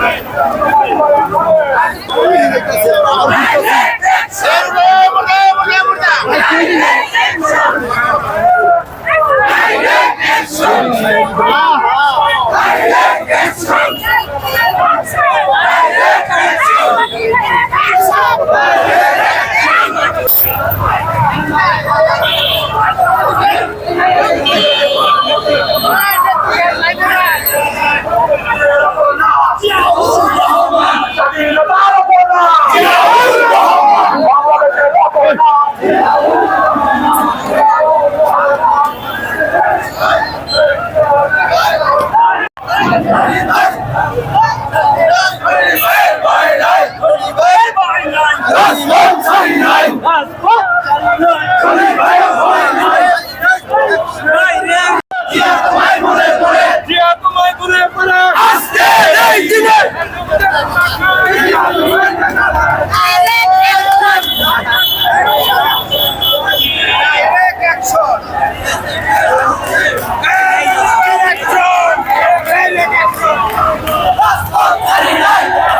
Ahí está. Ahí está. Latino. Let's go, Paddy Knight!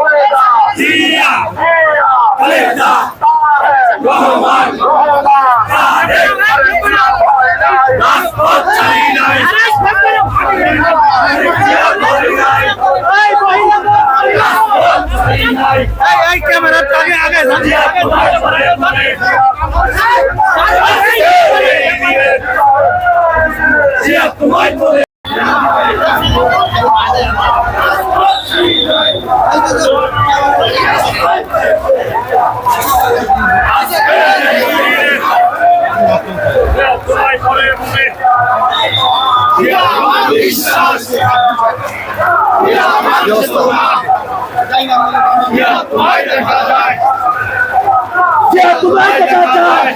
এই ক্যামেরার আগে আগে Yeah, I'm just a যায় না তোমায় দেখা যায় তোমায় দেখা যায়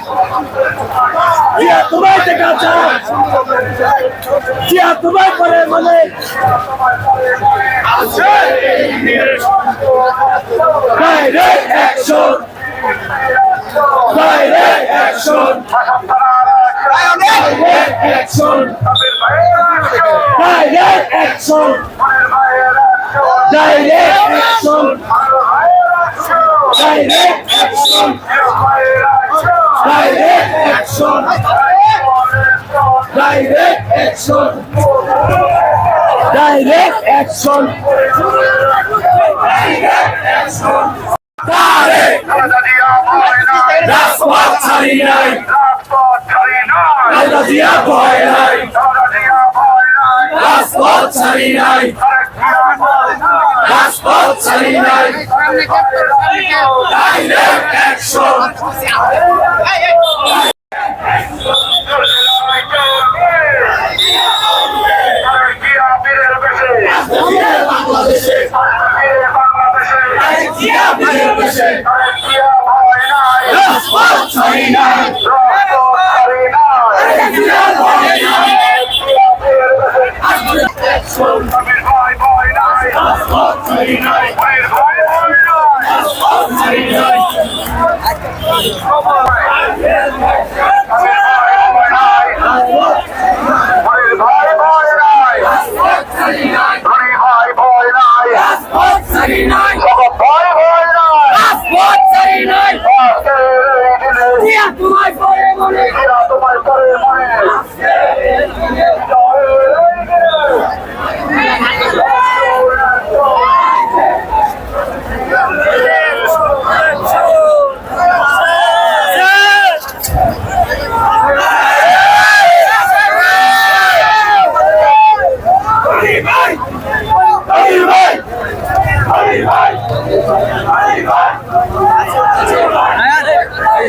জিয়া তোমায় দেখা যায় জিয়া তোমায় করে মনে direct action direct action direct action direct action direct action direct action direct action direct action direct action direct action Tarique রাজপথ ছাড়ি নাই রাজপথ ছাড়ি নাই রাজপথ ছাড়ি নাই রাজপথ ছাড়ি নাই ডাইরেক্ট অ্যাকশন বাংলাদেশে রাজপথ ছাড়ি নাই life, I am!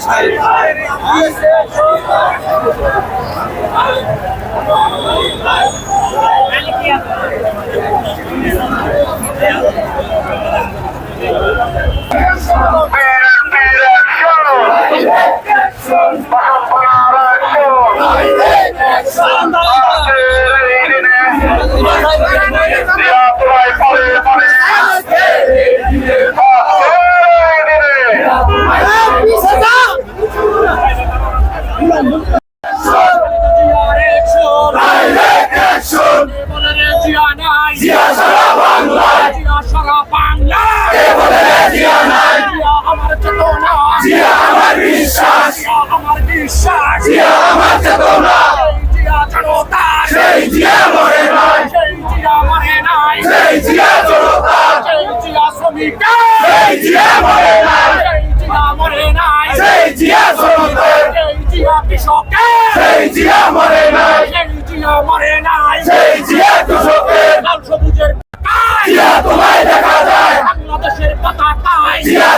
Pare, pare, pare.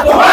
তোমার